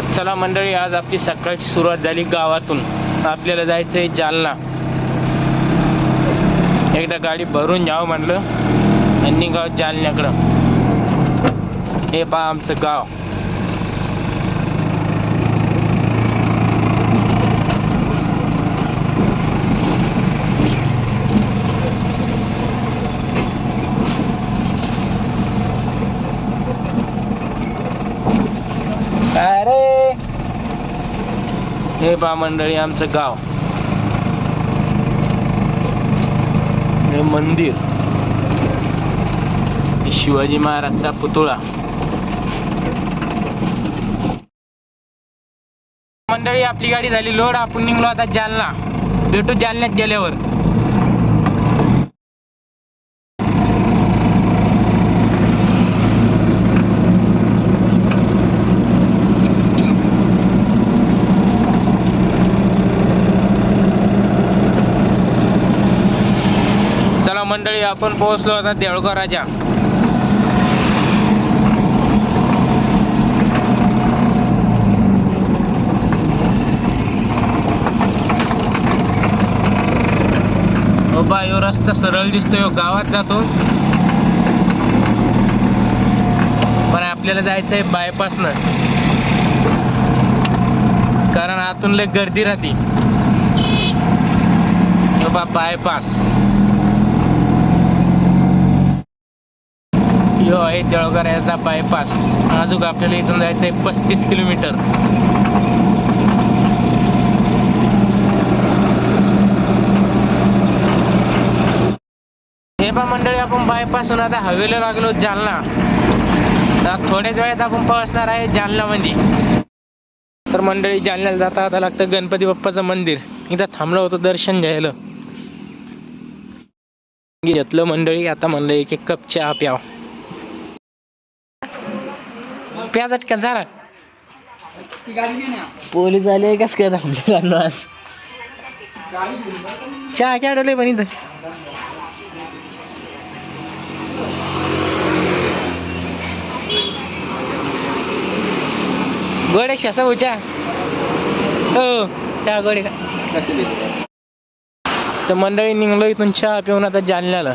तर चला मंडळी आज आपली सकाळची सुरुवात झाली गावातून. आपल्याला जायचं आहे जालना. एकदा गाडी भरून जावं म्हटलं आणि गाव जालन्याकडं. हे पहा आमचं गाव. अरे! हे पहा मंडळी आमचं गाव. हे मंदिर. हे शिवाजी महाराजचा पुतळा. मंडळी आपली गाडी झाली. लोड आपण निघलो आता जालना. भेटू जालन्यात गेल्यावर चला मंडळी आपण पोहोचलो आता देवळकराच्या राजा. यो रस्ता सरळ दिसतोय गावात जातो पण आपल्याला जायचं आहे बायपासनं. कारण आतून लय गर्दी राहते. हो बा बायपास. जो आहे देवळगाव याचा बायपास अजून आपल्याला इथून जायचं आहे पस्तीस किलोमीटर. हे बा मंडळी आपण बायपासून आता हवेला लागलो जालना. आता थोड्याच वेळात आपण पोहोचणार आहे जालन्यामध्ये तर मंडळी जालन्याला जाता आता लागतं गणपती बाप्पाचं मंदिर. इथं थांबलं होतं दर्शन घ्यायला. घेतलं मंडळी आता म्हणलं एक एक कप चहा प्याव. प्या झटकन झाला पोलीस आले कस काय थांबले आज? चहा काय पण इथं. गोड एक शासा भाऊ चहा. हो चहा गोड का तर मंडळी निघलो इथून चहा पिऊन आता जालन्याला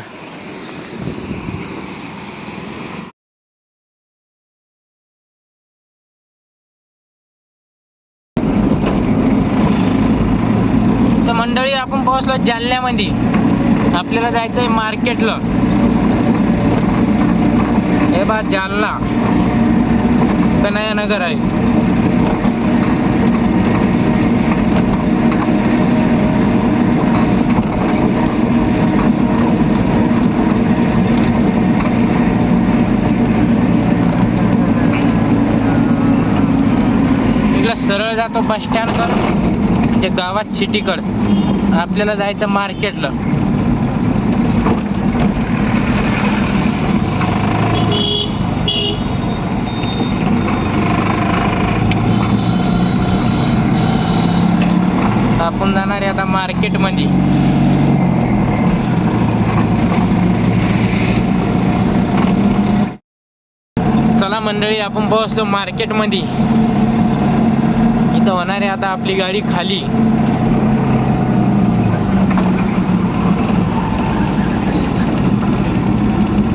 तर मंडळी आपण पोहोचलो जालन्यामध्ये. आपल्याला जायचंय मार्केटला. हे बा जालना. कन्हैया नगर आहे. इकडं सरळ जातो बस स्टँडवर. म्हणजे गावात सिटीकड आपल्याला जायचं मार्केटला. आपण जाणार आहे आता मार्केटमध्ये. चला मंडळी आपण पोहोचलो मार्केटमध्ये. इथं होणार आहे आता आपली गाडी खाली.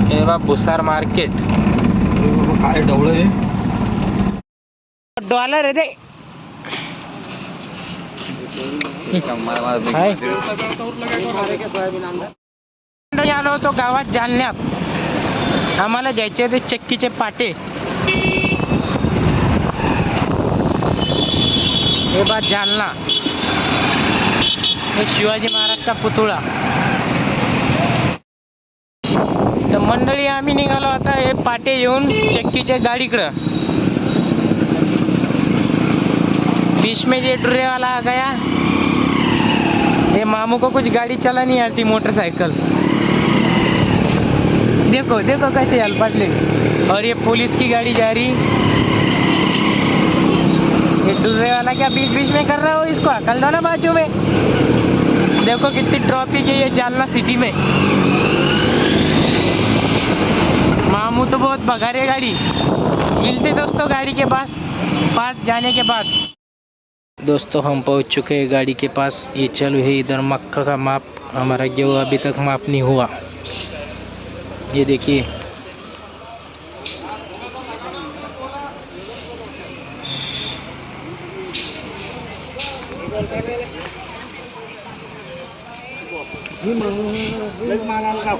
हे भुसार मार्केट. काय डवळ डॉलर आहे ते. आलो होतो गावात जालन्यात. आम्हाला द्यायचे होते चक्कीचे पाटे. हे बात जालना. हे शिवाजी महाराजचा पुतळा. तर मंडळी आम्ही निघालो आता हे पाटे येऊन चक्कीच्या गाडीकडं. बीच में जे डुरे वाला आ गया. ये मामू को कुछ गाड़ी चला आती मोटरसाइकिल देखो देखो कैसे हलपट अरे और ये पुलिस की गाड़ी जा रही. दूसरे वाला क्या बीच बीच में कर रहा हो इसको? अकल दो ना बाजू में। देखो कितनी ट्रॉफी की ये जालना सिटी में। मामू तो बहुत भगा रहे गाड़ी। मिलते दोस्तों गाड़ी के पास पास जाने के बाद। दोस्तों हम पहुँच चुके हैं गाड़ी के पास। ये चल है इधर मक्का का माप। हमारा गेहूँ अभी तक माप नहीं हुआ। ये देखिए। Mi hermana, mi hermana, la